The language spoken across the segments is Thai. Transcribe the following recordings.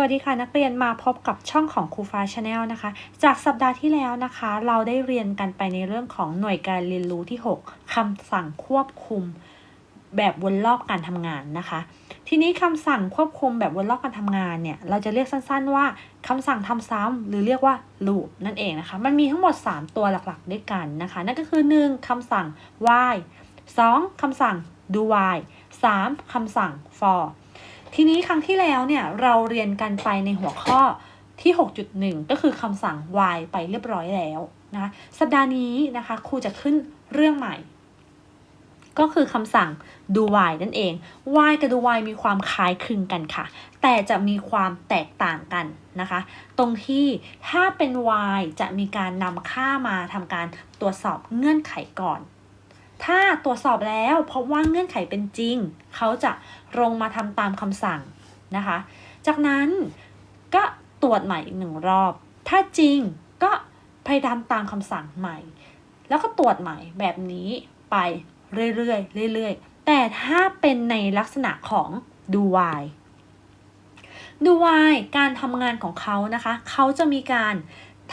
วัสดีค่ะนักเรียนมาพบกับช่องของครูฟ้าชาแนลนะคะ จากสัปดาห์ที่แล้วนะคะ เราได้เรียนกันไปในเรื่องของหน่วยการเรียนรู้ที่ 6คำสั่งควบคุมแบบวนรอบการทำงานนะคะ ทีนี้คำสั่งควบคุมแบบวนรอบการทำงานเนี่ยเราจะเรียกสั้นๆว่าคำสั่งทำซ้ำหรือเรียกว่า loop นั่นเองนะคะ มันมีทั้งหมด 3 ตัวหลักๆด้วยกันนะคะ นั่นก็คือ 1คำสั่ง while 2คำสั่ง do while 3คำสั่ง for ทีนี้ครั้งที่แล้วเนี่ยเราเรียนกันไปในหัวข้อที่ 6.1 ก็คือคำสั่ง while ไปเรียบร้อยแล้วนะสัปดาห์นี้นะคะครูจะขึ้นเรื่องใหม่ ก็คือคำสั่ง do while นั่นเอง while กับ do while มีความคล้ายคลึงกันค่ะ แต่จะมีความแตกต่างกันนะคะ ตรงที่ถ้าเป็น while จะมีการนำค่ามาทำการตรวจสอบเงื่อนไขก่อน ถ้าตรวจสอบแล้วพบว่าเงื่อนไขเป็นจริง เขาจะลงมาทำตามคำสั่งนะคะ จากนั้นก็ตรวจใหม่อีกหนึ่งรอบ ถ้าจริงก็พยายามตามคำสั่งใหม่ แล้วก็ตรวจใหม่แบบนี้ไปเรื่อยๆเรื่อยๆ แต่ถ้าเป็นในลักษณะของดูวายดูวายการทำงานของเขานะคะ เขาจะมีการ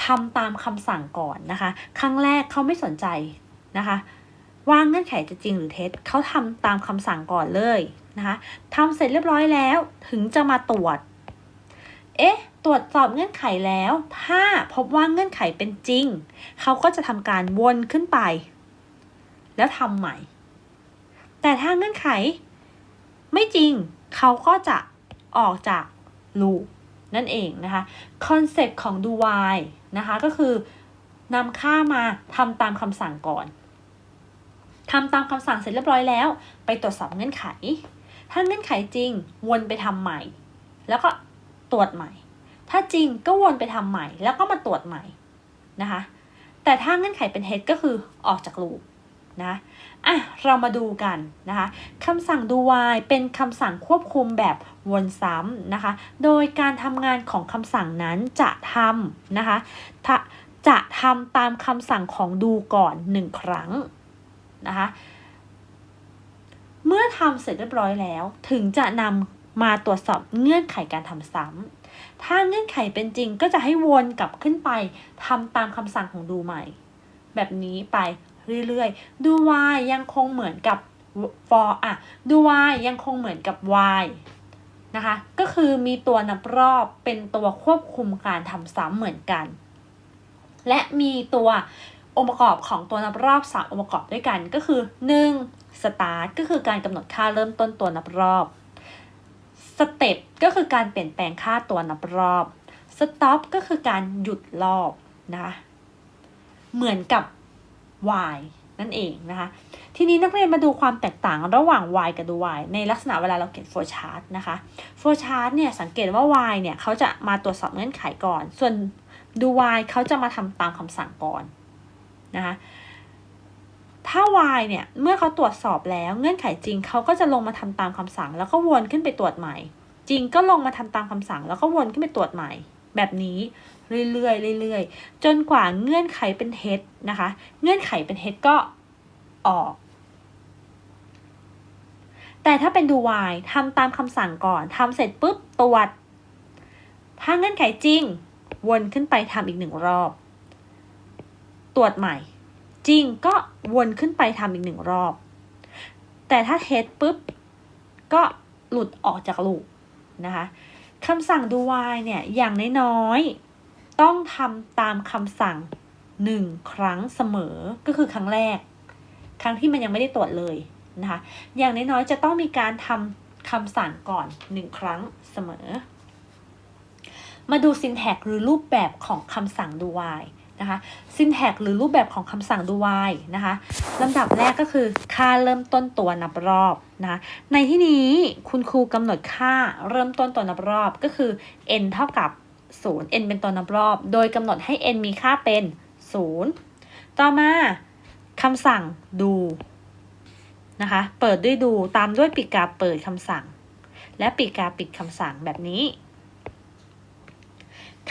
ทำตามคำสั่งก่อนนะคะ ครั้งแรกเขาไม่สนใจนะคะ ว่าเงื่อนไขจะจริงหรือเท็จเขาทำตามคำสั่งก่อนเลยนะคะทำเสร็จเรียบร้อยแล้วถึงจะมาตรวจ เอ๊ะ ตรวจสอบเงื่อนไขแล้ว ถ้าพบว่าเงื่อนไขเป็นจริง เขาก็จะทำการวนขึ้นไป แล้วทำใหม่ แต่ถ้าเงื่อนไข ไม่จริง เขาก็จะออกจากลูปนั่นเองนะคะ คอนเซปต์ของ do while นะคะก็คือนำค่ามาทำตามคำสั่งก่อน ทำตามคำสั่งเสร็จเรียบร้อยแล้ว ไปตรวจสอบเงื่อนไข ถ้าเงื่อนไขจริงวนไปทำใหม่ แล้วก็ตรวจใหม่ ถ้าจริงก็วนไปทำใหม่ แล้วก็มาตรวจใหม่นะคะ แต่ถ้าเงื่อนไขเป็นเท็จก็คือออกจากลูปนะอะเรามาดูกันนะคะคำสั่ง do while เป็นคำสั่งควบคุมแบบวนซ้ำนะคะ โดยการทำงานของคำสั่งนั้นจะทำนะคะจะทำตามคำสั่งของ do ก่อนหนึ่งครั้ง นะคะ เมื่อทำเสร็จเรียบร้อยแล้ว ถึงจะนำมาตรวจสอบเงื่อนไขการทำซ้ำถ้าเงื่อนไขเป็นจริงก็จะให้วนกลับขึ้นไปทำตามคำสั่งของดูใหม่ แบบนี้ไปเรื่อยๆ ดู y ยังคงเหมือนกับ for อะ ดู y ยังคงเหมือนกับ y นะคะ ก็คือมีตัวนับรอบเป็นตัวควบคุมการทำซ้ำเหมือนกัน และมีตัว องค์ประกอบของตัวนับรอบ 3 องค์ประกอบด้วยกันก็คือ 1. start ก็คือการกำหนดค่าเริ่มต้นตัวนับรอบ step ก็คือการเปลี่ยนแปลงค่าตัวนับรอบ stop ก็คือการหยุดรอบนะเหมือนกับ y นั่นเองนะคะ ทีนี้นักเรียนมาดูความแตกต่างระหว่าง y กับ y ในลักษณะเวลาเราเขียน flow chart นะคะ flow chart เนี่ยสังเกตว่า y เนี่ยเขาจะมาตรวจสอบเงื่อนไขก่อน ส่วนดู y เขาจะมาทำตามคำสั่งก่อน นะคะถ้า y เนี่ยเมื่อเขาตรวจสอบแล้วเงื่อนไขจริงเขาก็จะลงมาทำตามคำสั่ง แล้วก็วนขึ้นไปตรวจใหม่ จริงก็ลงมาทำตามคำสั่ง แล้วก็วนขึ้นไปตรวจใหม่ แบบนี้เรื่อยๆเรื่อยๆจนกว่าเงื่อนไขเป็นเท็จนะคะ เงื่อนไขเป็นเท็จก็ออก แต่ถ้าเป็นดู y ทำตามคำสั่งก่อนทำเสร็จปุ๊บตรวจ ถ้าเงื่อนไขจริง วนขึ้นไปทำอีกหนึ่งรอบ ตรวจใหม่ จริงก็วนขึ้นไปทำอีกหนึ่งรอบ แต่ถ้าเท็จปุ๊บ ก็หลุดออกจากลูปนะคะคำสั่งดูวายเนี่ย อย่างน้อยๆ ต้องทำตามคำสั่งหนึ่งครั้งเสมอ ก็คือครั้งแรก ครั้งที่มันยังไม่ได้ตรวจเลยนะคะ อย่างน้อยๆ จะต้องมีการทำคำสั่งก่อนหนึ่งครั้งเสมอ มาดู syntax หรือรูปแบบของคำสั่งดูวาย นะคะ syntax หรือรูปแบบของคำสั่ง do while นะคะลำดับแรกก็คือค่าเริ่มต้นตัวนับรอบนะในที่นี้คุณครูกำหนดค่าเริ่มต้นตัวนับรอบก็คือ n เท่ากับ 0 n เป็นตัวนับรอบ โดยกำหนดให้ n มีค่าเป็น 0 ต่อมาคำสั่ง do นะคะเปิดด้วยดูตามด้วยปีกกาเปิดคำสั่ง และปีกกาปิดคำสั่งแบบนี้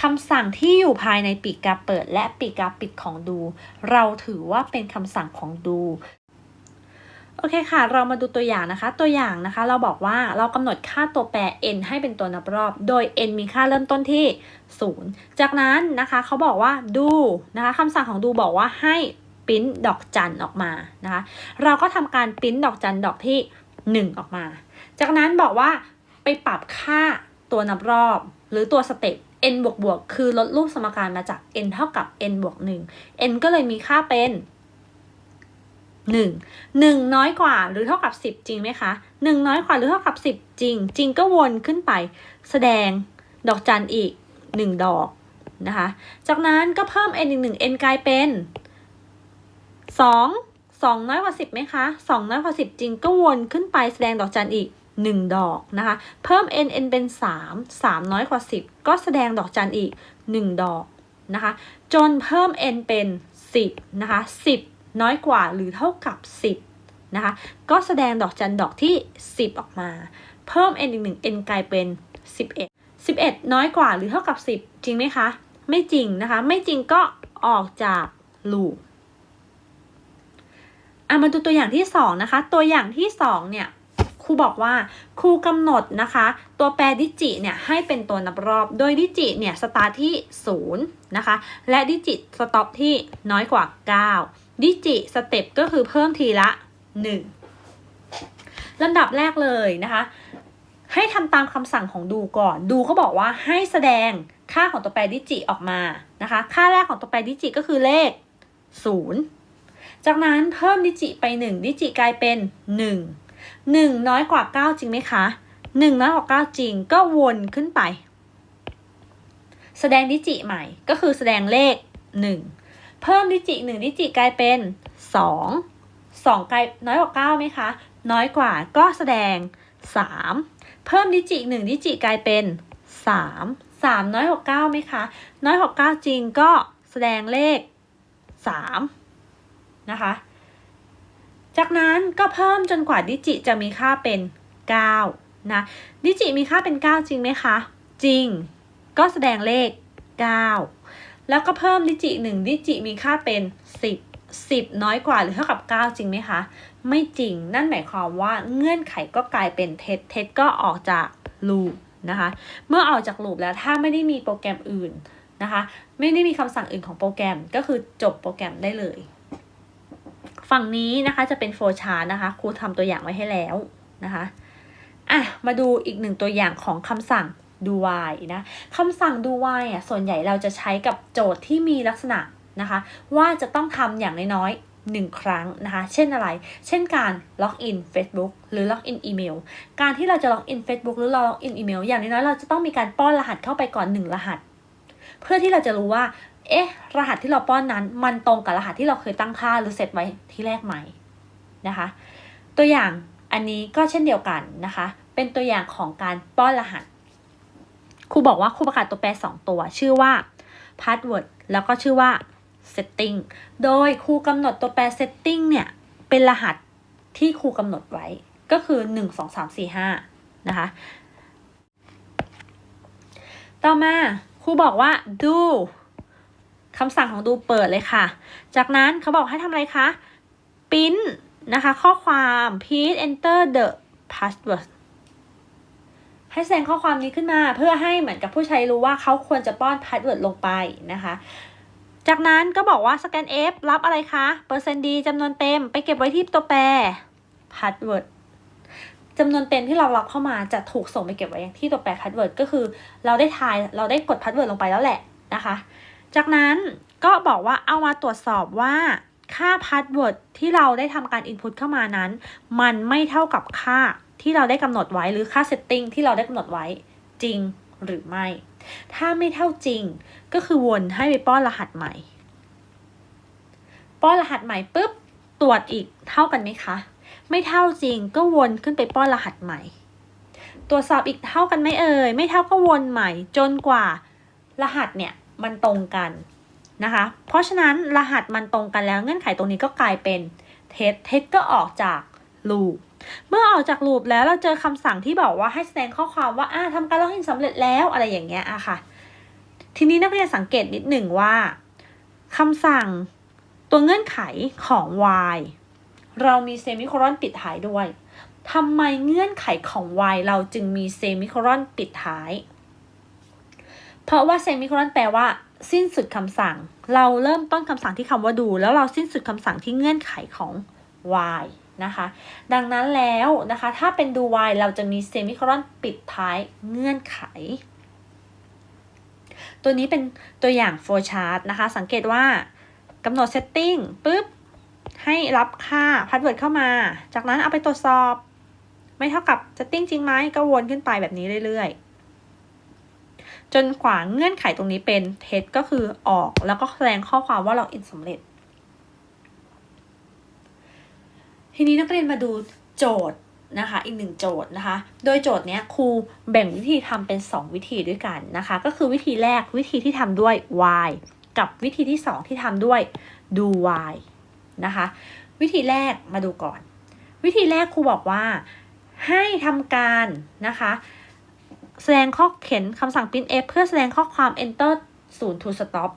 คำสั่งที่อยู่ภายในปีกกาเปิดและปีกกาปิดของดู เราถือว่าเป็นคำสั่งของดูโอเคค่ะ เรามาดูตัวอย่างนะคะ ตัวอย่างนะคะ เราบอกว่าเรากำหนดค่าตัวแปร n ให้เป็นตัวนับรอบ โดย n มีค่าเริ่มต้นที่ 0 จากนั้นนะคะเขาบอกว่าดูนะคะคำสั่งของดูบอกว่าให้ปิ้นดอกจันออกมานะคะ เราก็ทำการปิ้นดอกจันดอกที่ 1 ออกมา จากนั้นบอกว่าไปปรับค่าตัวนับรอบ หรือตัวสเต็ป n บวกบวกคือลดรูปสมการมาจาก n เท่ากับ n บวก1 n ก็เลยมีค่าเป็น 1 1 น้อยกว่าหรือเท่ากับ 10 จริงไหมคะ 1 น้อยกว่าหรือเท่ากับ 10 จริง จริงก็วนขึ้นไป แสดงดอกจันอีก 1 ดอกนะคะ จากนั้นก็เพิ่ม n อีก1 n กลายเป็น 2 2 น้อยกว่า 10ไหมคะ 2 น้อยกว่า 10 จริงก็วนขึ้นไปแสดงดอกจันอีก 1 ดอกนะคะ เพิ่ม n n เป็น 3 3 น้อยกว่า 10 ก็แสดงดอกจันอีก 1 ดอกนะคะ จนเพิ่ม n เป็น 10นะคะ10 น้อยกว่าหรือเท่ากับ 10นะคะ ก็แสดงดอกจันดอกที่ 10 ออกมา เพิ่ม n อีก1 n กลายเป็น 11 11 น้อยกว่าหรือเท่ากับ 10 จริงไหมคะ ไม่จริงนะคะ ไม่จริงก็ออกจากลูปอะมาดูตัวอย่างที่2นะคะ ตัวอย่างที่2เนี่ย ครูบอกว่าครูกำหนดนะคะ ตัวแปรดิจิเนี่ยให้เป็นตัวนับรอบ โดยดิจิเนี่ยสตาร์ทที่0นะคะ และดิจิสต็อปที่น้อยกว่า 9 ดิจิสเต็ปก็คือเพิ่มทีละ 1ลำดับแรกเลยนะคะ ให้ทำตามคำสั่งของดูก่อน ดูเขาบอกว่าให้แสดงค่าของตัวแปรดิจิออกมานะคะ ค่าแรกของตัวแปรดิจิก็คือเลข 0 จากนั้นเพิ่มดิจิไป 1 ดิจิกลายเป็น 1 1 น้อยกว่า 9 จริงไหมคะ 1 น้อยกว่า 9 จริงก็วนขึ้นไป แสดงดิจิใหม่ก็คือแสดงเลข 1 เพิ่มดิจิ 1 ดิจิกลายเป็น 2 2กลายน้อยกว่า9ไหมคะ น้อยกว่าก็แสดง 3 เพิ่มดิจิ1ดิจิกลายเป็น 3 3 น้อยกว่า9ไหมคะ น้อยกว่า9จริงก็แสดงเลข 3 นะคะ จากนั้นก็เพิ่มจนกว่าดิจิจะมีค่าเป็น 9 นะ ดิจิมีค่าเป็น 9 จริงไหมคะ จริง ก็แสดงเลข 9 แล้วก็เพิ่มดิจิ 1 ดิจิมีค่าเป็น 10 10 น้อยกว่าหรือเท่ากับ 9 จริงไหมคะ ไม่จริง นั่นหมายความว่าเงื่อนไขก็กลายเป็นเท็จ เท็จก็ออกจากลูปนะคะ เมื่อออกจากลูปแล้วถ้าไม่ได้มีโปรแกรมอื่นนะคะ ไม่ได้มีคำสั่งอื่นของโปรแกรม ก็คือจบโปรแกรมได้เลย ฝั่งนี้นะคะจะเป็นโฟชาร์นะคะครูทำตัวอย่างไว้ให้แล้วนะคะอะมาดูอีกหนึ่งตัวอย่างของคำสั่ง do why นะคำสั่ง do why อะส่วนใหญ่เราจะใช้กับโจทย์ที่มีลักษณะนะคะ ว่าจะต้องทำอย่างน้อยๆหนึ่งครั้งนะคะ เช่นอะไร เช่นการล็อกอิน Facebook หรือล็อกอินอีเมล การที่เราจะล็อกอิน Facebook หรือล็อกอินอีเมลอย่างน้อยๆเราจะต้องมีการป้อนรหัสเข้าไปก่อนหนึ่งรหัส เพื่อที่เราจะรู้ว่า เอ๊ะ รหัสที่เราป้อนนั้นมันตรงกับรหัสที่เราเคยตั้งค่าหรือเซตไว้ที่แรกไหมนะคะ ตัวอย่างอันนี้ก็เช่นเดียวกันนะคะ เป็นตัวอย่างของการป้อนรหัสครูบอกว่าครูประกาศตัวแปร 2 ตัว ชื่อว่า password แล้วก็ชื่อว่า setting โดยครูกำหนดตัวแปร setting เนี่ยเป็นรหัสที่ครูกำหนดไว้ก็คือ 1 2 3 4 5 นะคะ ต่อมาครูบอกว่า do คำสั่งของดูเปิดเลยค่ะ จากนั้นเขาบอกให้ทำอะไรคะ print นะคะ ข้อความ please enter the password ให้แสดงข้อความนี้ขึ้นมาเพื่อให้เหมือนกับผู้ใช้รู้ว่าเขาควรจะป้อน password ลงไปนะคะ จากนั้นก็บอกว่า scan f รับอะไรคะเปอร์เซ็นต์ดีจำนวนเต็มไปเก็บไว้ที่ตัวแปร password จำนวนเต็มที่เรารับเข้ามาจะถูกส่งไปเก็บไว้ที่ตัวแปร password ก็คือ เราได้ทายเราได้กด password ลงไปแล้วแหละนะคะ จากนั้นก็บอกว่าเอามาตรวจสอบว่าค่า password ที่เราได้ทำการ input เข้ามานั้น มันไม่เท่ากับค่าที่เราได้กำหนดไว้หรือค่า setting ที่เราได้กำหนดไว้จริงหรือไม่ ถ้าไม่เท่าจริง ก็คือวนให้ไปป้อนรหัสใหม่ ป้อนรหัสใหม่ปุ๊บตรวจอีกเท่ากันไหมคะ ไม่เท่าจริงก็วนขึ้นไปป้อนรหัสใหม่ ตรวจสอบอีกเท่ากันไหมเอ่ยไม่เท่าก็วนใหม่จนกว่า รหัสเนี่ย มันตรงกันนะคะ เพราะฉะนั้นรหัสมันตรงกันแล้วเงื่อนไขตรงนี้ก็กลายเป็นเท็จเท็จก็ออกจากลูปเมื่อออกจากลูปแล้วเราเจอคำสั่งที่บอกว่าให้แสดงข้อความว่าอ่าทำการล็อกอินสำเร็จแล้วอะไรอย่างเงี้ยอะค่ะ ทีนี้นักเรียนสังเกตนิดหนึ่งว่าคำสั่งตัวเงื่อนไขของ y เรามีเซมิโคลอนปิดท้ายด้วยทำไมเงื่อนไขของ y เราจึงมีเซมิโคลอนปิดท้าย เพราะว่าเซมิโคลอนแปลว่า สิ้นสุดคำสั่ง เราเริ่มต้นคำสั่งที่คำว่าดู แล้วเราสิ้นสุดคำสั่งที่เงื่อนไขของ y นะคะ ดังนั้นแล้วนะคะ ถ้าเป็นดู y เราจะมีเซมิโคลอนปิดท้ายเงื่อนไข ตัวนี้เป็นตัวอย่าง flow chart นะคะ สังเกตว่ากำหนด setting ปุ๊บ ให้รับค่า password เข้ามา จากนั้นเอาไปตรวจสอบ ไม่เท่ากับ setting จริงไหมก็วนขึ้นไปแบบนี้เรื่อยๆ จนกว่าเงื่อนไขตรงนี้เป็น test ก็คือออกแล้วก็แสดงข้อความว่าเราอินสำเร็จ ทีนี้นักเรียนมาดูโจทย์นะคะอีกหนึ่งโจทย์นะคะ โดยโจทย์เนี้ยครูแบ่งวิธีทำเป็น 2 วิธีด้วยกันนะคะ ก็คือวิธีแรกวิธีที่ทำด้วย y กับวิธีที่ 2 ที่ทำด้วย do y นะคะ วิธีแรกมาดูก่อน วิธีแรกครูบอกว่าให้ทำการนะคะ แสดงข้อเขียนคำสั่ง print f เพื่อแสดงข้อความ enter 0 to stop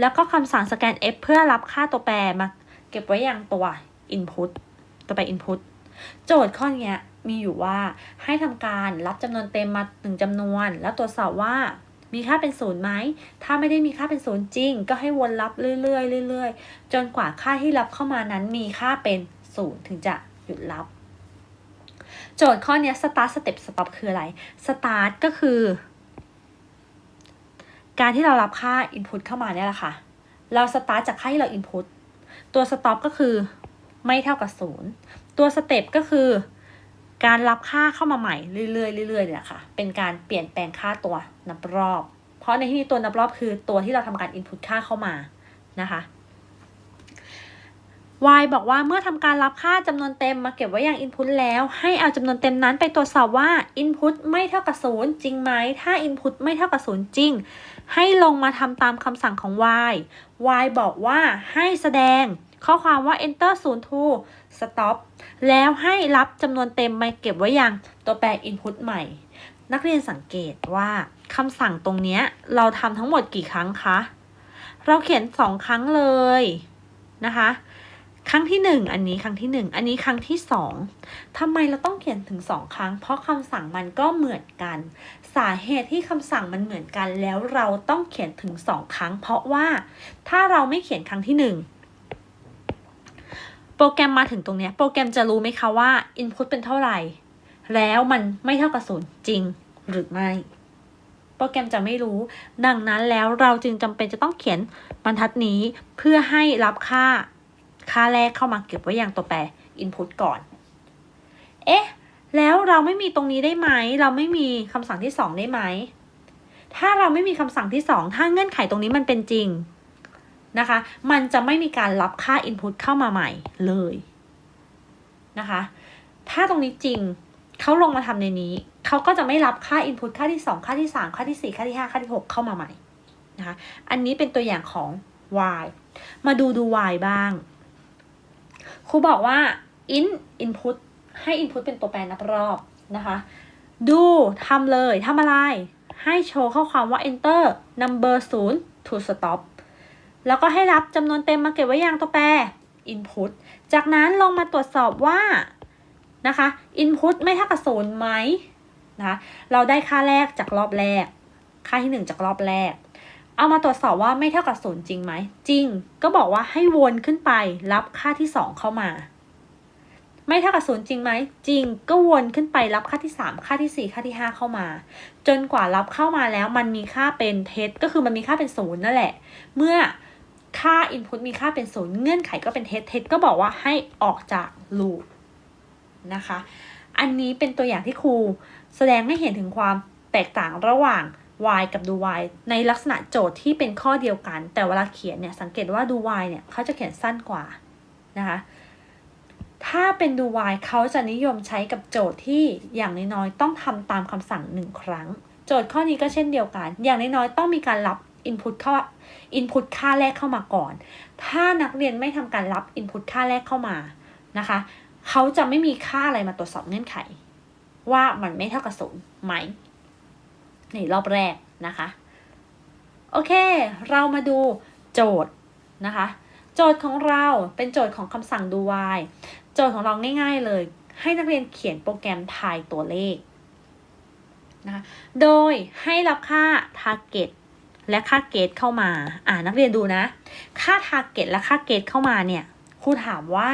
แล้วก็คำสั่ง scan f เพื่อรับค่าตัวแปรมาเก็บไว้อย่างตัว input ตัวแปร input โจทย์ข้อนี้มีอยู่ว่าให้ทำการรับจำนวนเต็มมาหนึ่งจำนวน แล้วตรวจสอบว่ามีค่าเป็นศูนย์ไหม ถ้าไม่ได้มีค่าเป็นศูนย์จริง ก็ให้วนรับเรื่อยๆเรื่อยๆ จนกว่าค่าที่รับเข้ามานั้นมีค่าเป็นศูนย์ถึงจะหยุดรับ โจทย์ข้อนี้ start step stop คืออะไร start ก็คือ การที่เรารับค่า input เข้ามาเนี่ยแหละค่ะ เรา start จากค่าที่เรา input ตัว stop ก็คือไม่เท่ากับศูนย์ตัวสเต็ปก็คือ การรับค่าเข้ามาใหม่เรื่อยๆเรื่อยๆเนี่ยค่ะ เป็นการเปลี่ยนแปลงค่าตัวนับรอบ เพราะในที่นี้ตัวนับรอบคือตัวที่เราทำการ input ค่าเข้ามานะคะ y บอกว่าเมื่อทำการรับค่าจำนวนเต็มมาเก็บไว้อย่าง input แล้ว ให้เอาจำนวนเต็มนั้นไปตรวจสอบว่า input ไม่เท่ากับศูนย์จริงไหม ถ้า input ไม่เท่ากับศูนย์จริง ให้ลงมาทำตามคำสั่งของ y y บอกว่าให้แสดงข้อความว่า enter 0 to stop แล้วให้รับจำนวนเต็มมาเก็บไว้อย่างตัวแปร input ใหม่ นักเรียนสังเกตว่าคำสั่งตรงนี้เราทำทั้งหมดกี่ครั้งคะ เราเขียนสองครั้งเลยนะคะ ครั้งที่หนึ่งอันนี้ครั้งที่หนึ่งอันนี้ครั้งที่สองทำไมเราต้องเขียนถึงสองครั้ง เพราะคำสั่งมันก็เหมือนกัน สาเหตุที่คำสั่งมันเหมือนกัน แล้วเราต้องเขียนถึงสองครั้ง เพราะว่าถ้าเราไม่เขียนครั้งที่หนึ่งโปรแกรมมาถึงตรงนี้โปรแกรมจะรู้ไหมคะว่า input เป็นเท่าไหร่ แล้วมันไม่เท่ากับศูนย์จริงหรือไม่โปรแกรมจะไม่รู้ ดังนั้นแล้วเราจึงจำเป็นจะต้องเขียนบรรทัดนี้เพื่อให้รับค่า ค่าแรกเข้ามาเก็บไว้อย่างตัวแปร input ก่อน เอ๊ะ แล้วเราไม่มีตรงนี้ได้ไหม เราไม่มีคำสั่งที่สองได้ไหม ถ้าเราไม่มีคำสั่งที่สองถ้าเงื่อนไขตรงนี้มันเป็นจริงนะคะ มันจะไม่มีการรับค่า input เข้ามาใหม่เลยนะคะ ถ้าตรงนี้จริงเขาลงมาทำในนี้ เขาก็จะไม่รับค่า input ค่าที่ 2 ค่าที่ 3 ค่าที่ 4 ค่าที่ 5 ค่าที่ 6 เข้ามาใหม่นะคะ อันนี้เป็นตัวอย่างของ y มาดูดู y บ้าง ครูบอกว่า in input ให้ input เป็นตัวแปรนับรอบนะคะดูทำเลยทำอะไร ให้โชว์ข้อความว่า enter number 0 to stop แล้วก็ให้รับจำนวนเต็มมาเก็บไว้อย่างตัวแปร input จากนั้นลงมาตรวจสอบว่านะคะ input ไม่เท่ากับศูนย์ไหมนะคะเราได้ค่าแรกจากรอบแรก ค่าที่ 1 จากรอบแรก เอามาตรวจสอบว่าไม่เท่ากับศูนย์จริงไหม จริง ก็บอกว่าให้วนขึ้นไปรับค่าที่2เข้ามา ไม่เท่ากับศูนย์จริงไหม จริง ก็วนขึ้นไปรับค่าที่3ค่าที่4ค่าที่5เข้ามา จนกว่ารับเข้ามาแล้วมันมีค่าเป็นเท็จ ก็คือมันมีค่าเป็นศูนย์นั่นแหละ เมื่อค่า input มีค่าเป็นศูนย์เงื่อนไขก็เป็นเท็จเท็จก็บอกว่าให้ออกจาก loop นะคะ อันนี้เป็นตัวอย่างที่ครูแสดงให้เห็นถึงความแตกต่างระหว่าง y กับดู y ในลักษณะโจทย์ที่เป็นข้อเดียวกัน แต่เวลาเขียนเนี่ยสังเกตว่าดู y เนี่ยเขาจะเขียนสั้นกว่านะคะถ้าเป็นดู y เขาจะนิยมใช้กับโจทย์ที่อย่างน้อยๆต้องทำตามคำสั่งหนึ่งครั้ง โจทย์ข้อนี้ก็เช่นเดียวกัน อย่างน้อยๆต้องมีการรับ input เข้า input ค่าแรกเข้ามาก่อน ถ้านักเรียนไม่ทำการรับ input ค่าแรกเข้ามานะคะเขาจะไม่มีค่าอะไรมาตรวจสอบเงื่อนไข ว่ามันไม่เท่ากับศูนย์ไหม นรอบแรกนะคะ โอเค เรามาดูโจทย์นะคะ โจทย์ของเราเป็นโจทย์ของคำสั่ง do while โจทย์ของเราง่าย ๆเลย ให้นักเรียนเขียนโปรแกรมทายตัวเลขนะคะโดยให้รับค่า target และค่าเกตเข้ามา อ่านักเรียนดูนะ ค่า target และค่าเกตเข้ามาเนี่ยครูถามว่า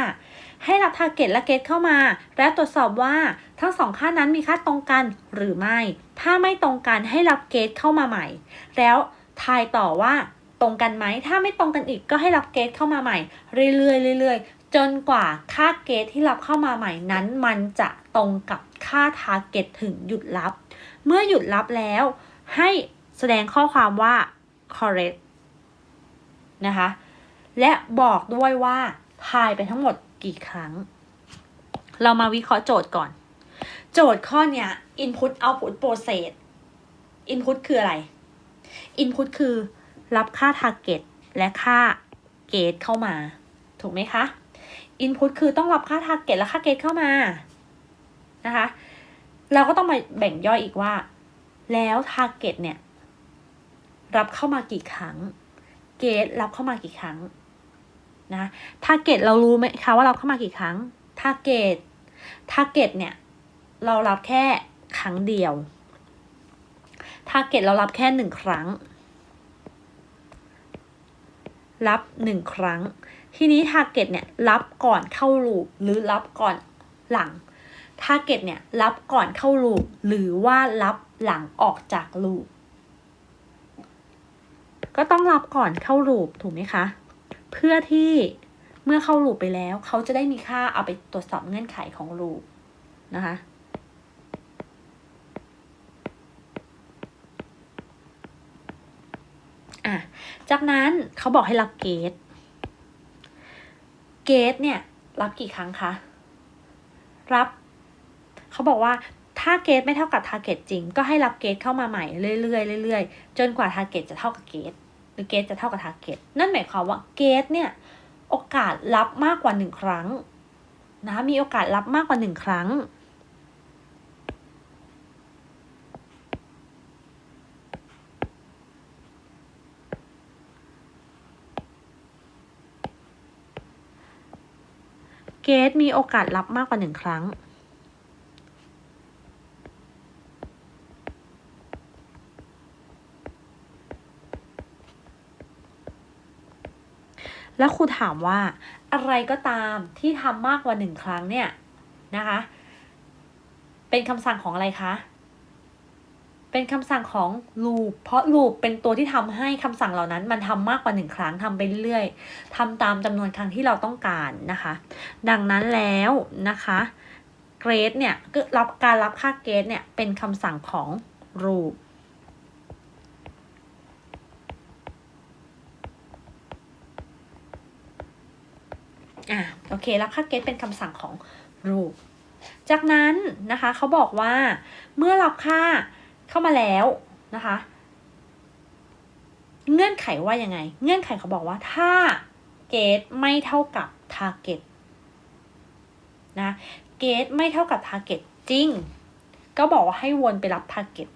ให้รับ target และเกตเข้ามา แล้วตรวจสอบว่าทั้งสองค่านั้นมีค่าตรงกันหรือไม่ ถ้าไม่ตรงกันให้รับเกตเข้ามาใหม่ แล้วทายต่อว่าตรงกันไหม ถ้าไม่ตรงกันอีกก็ให้รับเกตเข้ามาใหม่ เรื่อยๆเรื่อยๆ จนกว่าค่าเกตที่รับเข้ามาใหม่นั้น มันจะตรงกับค่า target ถึงหยุดรับ เมื่อหยุดรับแล้ว ให้แสดงข้อความว่า correct นะคะ และบอกด้วยว่าทายไปทั้งหมด กี่ครั้ง เรามาวิเคราะห์โจทย์ก่อน โจทย์ข้อเนี้ย input output process input คืออะไร input คือรับค่า target และค่า gate เข้ามา ถูกไหมคะ input คือต้องรับค่า target และค่า gate เข้ามานะคะ เราก็ต้องมาแบ่งย่อยอีกว่า แล้ว target เนี่ย รับเข้ามากี่ครั้ง เกตรับเข้ามากี่ครั้ง นะทาร์เก็ตเรารู้ไหมคะว่าเราเข้ามากี่ครั้งทาร์เก็ตทาร์เก็ตเนี่ย เรารับแค่ครั้งเดียวทาร์เก็ตเรารับแค่หนึ่งครั้ง รับหนึ่งครั้ง ทีนี้ทาร์เก็ตเนี่ย รับก่อนเข้าลูปหรือรับก่อนหลังทาร์เก็ตเนี่ย รับก่อนเข้าลูปหรือว่ารับหลังออกจากลูปก็ต้องรับก่อนเข้าลูปถูกไหมคะ เพื่อที่เมื่อเข้าลูปไปแล้ว เขาจะได้มีค่าเอาไปตรวจสอบเงื่อนไขของลูปนะคะอะจากนั้นเขาบอกให้รับเกตเกตเนี่ยรับกี่ครั้งคะ รับ เขาบอกว่าถ้าเกตไม่เท่ากับทาร์เก็ตจริง ก็ให้รับเกตเข้ามาใหม่เรื่อยๆเรื่อยๆ จนกว่าทาร์เก็ตจะเท่ากับเกต รือเกตจะเท่ากับทาร์เก็ตนั่นหมายความว่าเกตเนี่ยโอกาสรับมากกว่าหนึ่งครั้งนะมีโอกาสรับมากกว่าหนึ่งครั้ง เกตมีโอกาสรับมากกว่าหนึ่งครั้ง แล้วครูถามว่าอะไรก็ตามที่ทำมากกว่าหนึ่งครั้งเนี่ยนะคะ เป็นคำสั่งของอะไรคะ เป็นคำสั่งของ loop เพราะ loop เป็นตัวที่ทำให้คำสั่งเหล่านั้น มันทำมากกว่าหนึ่งครั้งทำไปเรื่อยๆทำตามจำนวนครั้งที่เราต้องการนะคะ ดังนั้นแล้วนะคะ grade เนี่ยก็รับการรับค่า grade เนี่ยเป็นคำสั่งของ loop ะ โอเครับค่าเกตเป็นคำสั่งของ root จากนั้นนะคะเขาบอกว่าเมื่อรับค่าเข้ามาแล้วนะคะ เงื่อนไขว่ายังไง เงื่อนไขเขาบอกว่าถ้าเกตไม่เท่ากับ target นะเกตไม่เท่ากับ target จริง ก็บอกว่าให้วนไปรับ target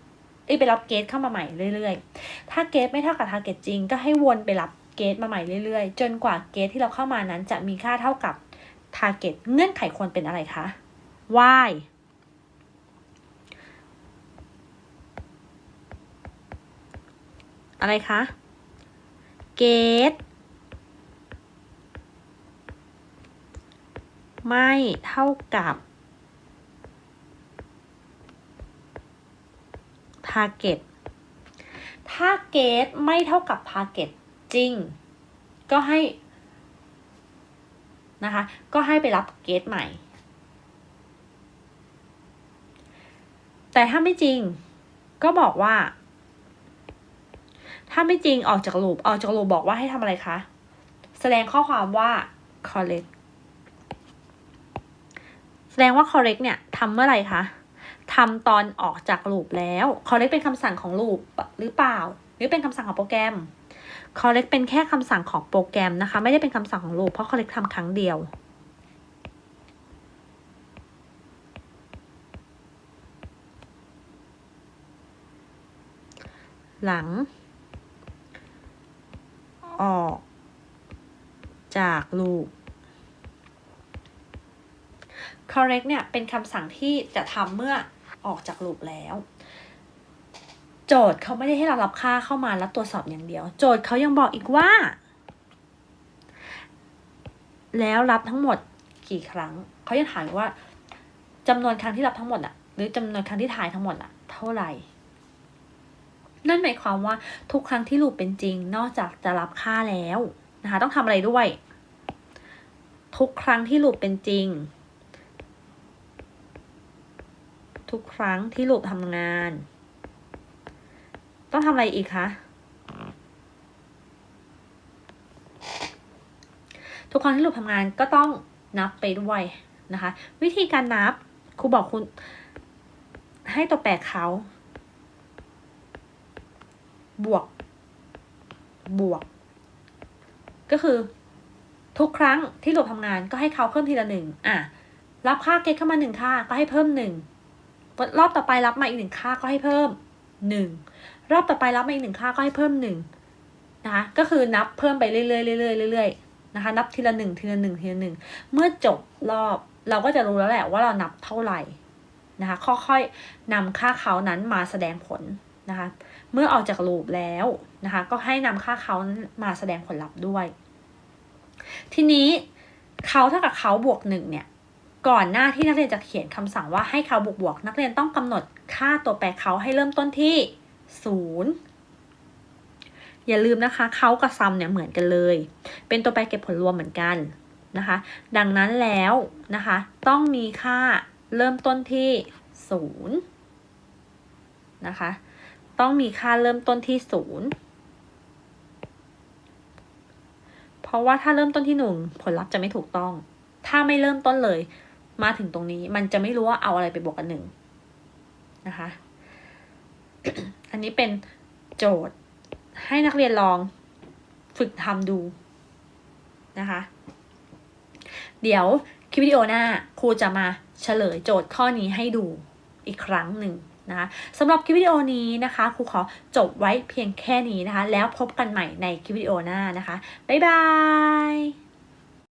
เอ้ยไปรับเกตเข้ามาใหม่เรื่อยๆ ถ้าเกตไม่เท่ากับ target จริง ก็ให้วนไปรับ เกตมาใหม่เรื่อยๆ จนกว่าเกตที่เราเข้ามานั้นจะมีค่าเท่ากับ target เงื่อนไขควรเป็นอะไรคะ y อะไรคะเกตไม่เท่ากับ target ถ้าเกตไม่เท่ากับ target จริง ก็ให้นะคะ ก็ให้ไปรับเกตใหม่ แต่ถ้าไม่จริงก็บอกว่า ถ้าไม่จริงออกจากลูปออกจากลูปบอกว่าให้ทำอะไรคะ แสดงข้อความว่า correct แสดงว่า correct เนี่ยทำเมื่อไหร่คะทำตอนออกจากลูปแล้ว correct เป็นคำสั่งของลูปหรือเปล่า หรือเป็นคำสั่งของโปรแกรม correct เป็นแค่คำสั่งของโปรแกรมนะคะ ไม่ได้เป็นคำสั่งของลูปเพราะ correct ทำครั้งเดียวหลัง ออก จากลูป correct เนี่ย เป็นคำสั่งที่จะทำเมื่อออกจากลูปแล้ว โจทย์เขาไม่ได้ให้เรารับค่าเข้ามาแล้วตรวจสอบอย่างเดียว โจทย์เขายังบอกอีกว่า แล้วรับทั้งหมดกี่ครั้งเขายังถามว่าจำนวนครั้งที่รับทั้งหมดอะหรือจำนวนครั้งที่ถ่ายทั้งหมดอะเท่าไหร่ นั่นหมายความว่าทุกครั้งที่ลูปเป็นจริง นอกจากจะรับค่าแล้วนะคะ ต้องทำอะไรด้วย ทุกครั้งที่ลูปเป็นจริง ทุกครั้งที่ลูปทำงาน ต้องทำอะไรอีกคะ ทุกครั้งที่หลูทำงานก็ต้องนับไปด้วยนะคะ วิธีการนับครูบอกคุณ ให้ตัวแปรเขา บวก บวก ก็คือ ทุกครั้งที่หลูปทำงานก็ให้เขาเพิ่มทีละหนึ่งอะ รับค่าเกตเข้ามาหนึ่งค่าก็ให้เพิ่มหนึ่งรอบต่อไปรับมาอีกหนึ่งค่าก็ให้เพิ่มหนึ่ง รอบต่อไปรับมาอีกหนึ่งค่าก็ให้เพิ่มหนึ่งนะคะก็คือนับเพิ่มไปเรื่อยๆเรื่อยๆเรื่อยๆนะคะ นับทีละหนึ่งทีละหนึ่งทีละหนึ่งเมื่อจบรอบเราก็จะรู้แล้วแหละว่าเรานับเท่าไหร่นะคะค่อยๆนำค่าเขานั้นมาแสดงผลนะคะ เมื่อออกจากลูปแล้วนะคะ ก็ให้นำค่าเขามาแสดงผลลัพธ์ด้วย ทีนี้เขาเท่ากับเขาบวกหนึ่งเนี่ยก่อนหน้าที่นักเรียนจะเขียนคำสั่งว่าให้เขาบวกบวกนักเรียนต้องกำหนดค่าตัวแปรเขาให้เริ่มต้นที่ ศูนย์อย่าลืมนะคะเขากับซัมเนี่ยเหมือนกันเลย เป็นตัวแปรเก็บผลรวมเหมือนกันนะคะ ดังนั้นแล้วนะคะ ต้องมีค่าเริ่มต้นที่ศูนย์นะคะ ต้องมีค่าเริ่มต้นที่ศูนย์เพราะว่าถ้าเริ่มต้นที่หนึ่งผลลัพธ์จะไม่ถูกต้อง ถ้าไม่เริ่มต้นเลย มาถึงตรงนี้มันจะไม่รู้ว่าเอาอะไรไปบวกกันหนึ่งนะคะ อันนี้เป็นโจทย์ให้นักเรียนลองฝึกทำดูนะคะ เดี๋ยวคลิปวิดีโอหน้าครูจะมาเฉลยโจทย์ข้อนี้ให้ดูอีกครั้งหนึ่งนะคะสำหรับคลิปวิดีโอนี้นะคะครูขอจบไว้เพียงแค่นี้นะคะ แล้วพบกันใหม่ในคลิปวิดีโอหน้านะคะ บ๊ายบาย